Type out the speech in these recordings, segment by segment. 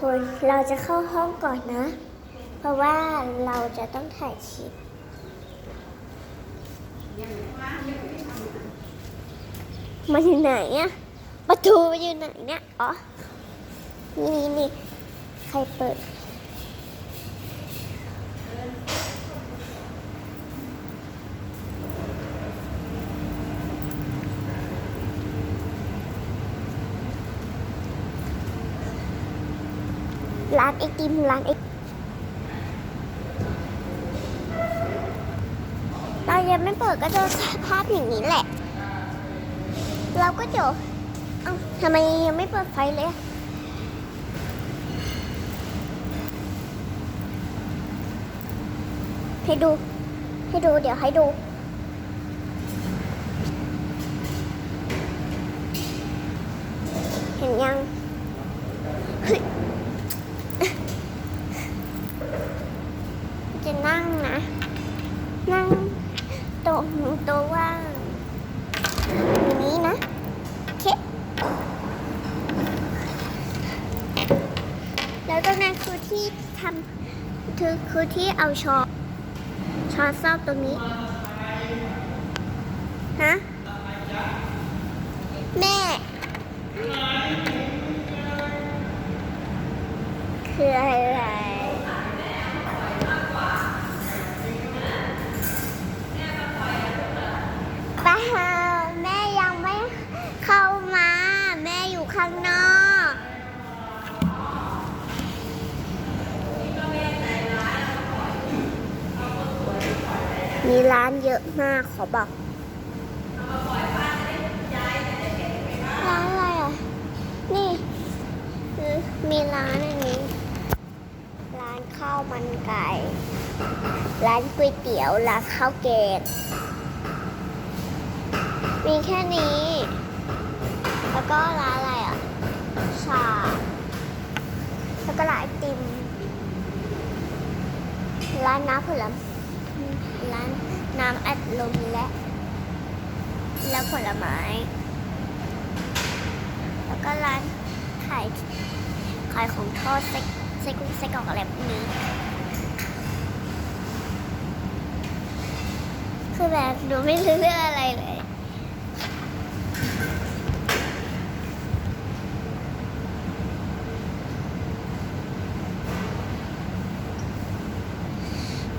คนเราจะเข้าห้องก่อนนะ เพราะว่าเราจะต้องถ่ายคลิปมาอยู่ไหนอะประตูมันอยู่ไหนเนี่ย อ๋อ นี่นี่ใครเปิด ร้านไอติมร้านไอเรายังไม่เปิดก็จะภาพอย่างนี้แหละ เราก็เดี๋ยวเอ้าทำไมยังไม่เปิดไฟเลยให้ดู ให้ดู เดี๋ยวให้ดูเห็นยัง เฮ้ย จะนั่งนะ นั่งโต๊ะโต๊ะว่างอย่างนี้นะเคแล้วตรงนั้นคือที่ทำคือคือที่เอาช้อนช้อนซ่อมตรงนี้ ฮะ แม่ คืออะไร ป้าแม่ยังไม่เข้ามา แม่อยู่ข้างนอก มีร้านเยอะมากขอบอกร้านอะไรอะ นี่ มีร้านอันนี้ ร้านข้าวมันไก่ ร้านก๋วยเตี๋ยว ร้านข้าวแกงมีแค่นี้ แล้วก็ร้านอะไรอะ ชา แล้วก็ร้านไอติม ร้านน้ำผลไม้ ร้านน้ำอัดลมและ แล้วผลไม้ แล้วก็ร้านขายขายของทอดไส้ไส้กุ้งไส้กรอกอะไรพวกนี้ คือแบบหนูไม่รู้เรื่องอะไรเลย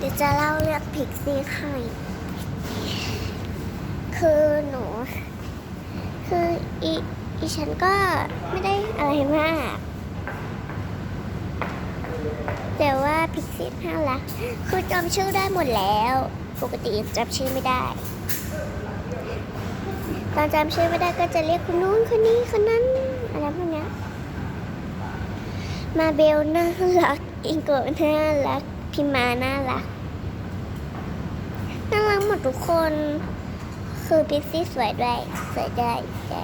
ดี๋ยวจะเล่าเรื่องพิกซี่ให้คือหนู คืออีอีฉันก็ไม่ได้อะไรมาก แต่ว่าพิกซี่น่ารักคือจำชื่อได้หมดแล้ว ปกติจำชื่อไม่ได้ ตอนจำชื่อไม่ได้ก็จะเรียกคนนู้นคนนี้คนนั้นอะไรพวกนี้มาเบลน่ารักอิงโกะน่ารักพิมาน่ารัก น่ารักหมดทุกคน คือพิกซี่สวยด้วยสวยได้ใช่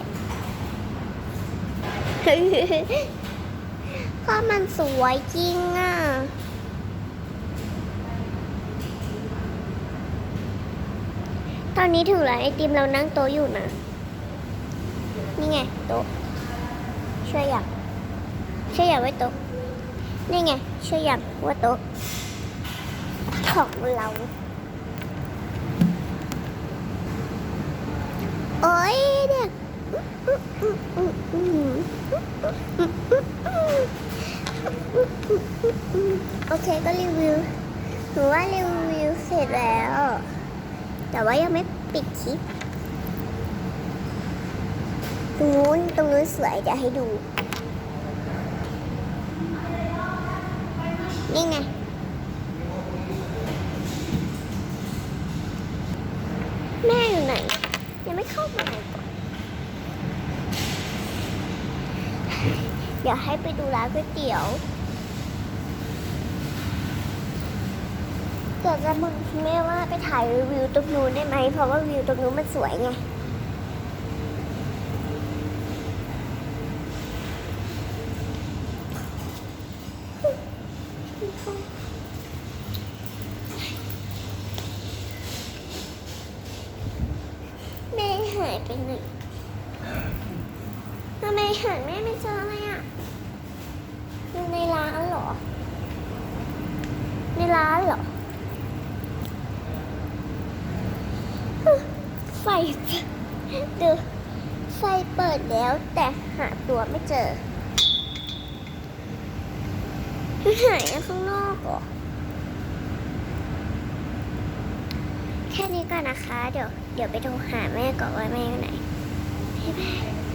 เพราะมันสวยจริงอะตอนนี้ถึงร้านไอติมเรานั่งโต๊ะอยู่นะ นี่ไงโต๊ะช่วยอย่างช่วยอย่างไว้โต๊ะนี่ไงช่วยอย่างว่าโต๊ะของเรา โอ้ยเนี่ยโอเคก็รีวิวหนูว่ารีวิวเสร็จแล้ว แต่ว่ายังไม่ปิดคลิปตรงนู้นตรงนู้นสวยจะให้ดู นี่ไง แม่อยู่ไหน ยัง ไม่เข้ามาก่อนเดี๋ยวให้ไปดูร้านก๋วยเตี๋ยวเดี๋ยวจะมึงแม่ว่าไปถ่ายรีวิวตรงนู้นได้ไหม เพราะว่าวิวตรงนู้นมันสวยไง แม่หายไปไหนทำไมหาแม่ไม่เจอเลยอะอยู่ในในร้านเหรอฮึไฟดูไฟเปิดแล้วแต่หาตัวไม่เจอหายข้างนอกเหรอ แค่นี้ก่อนนะคะ เดี๋ยวเดี๋ยวไปโทรหาแม่ก่อนว่าแม่อยู่ไหนบ๊ายบาย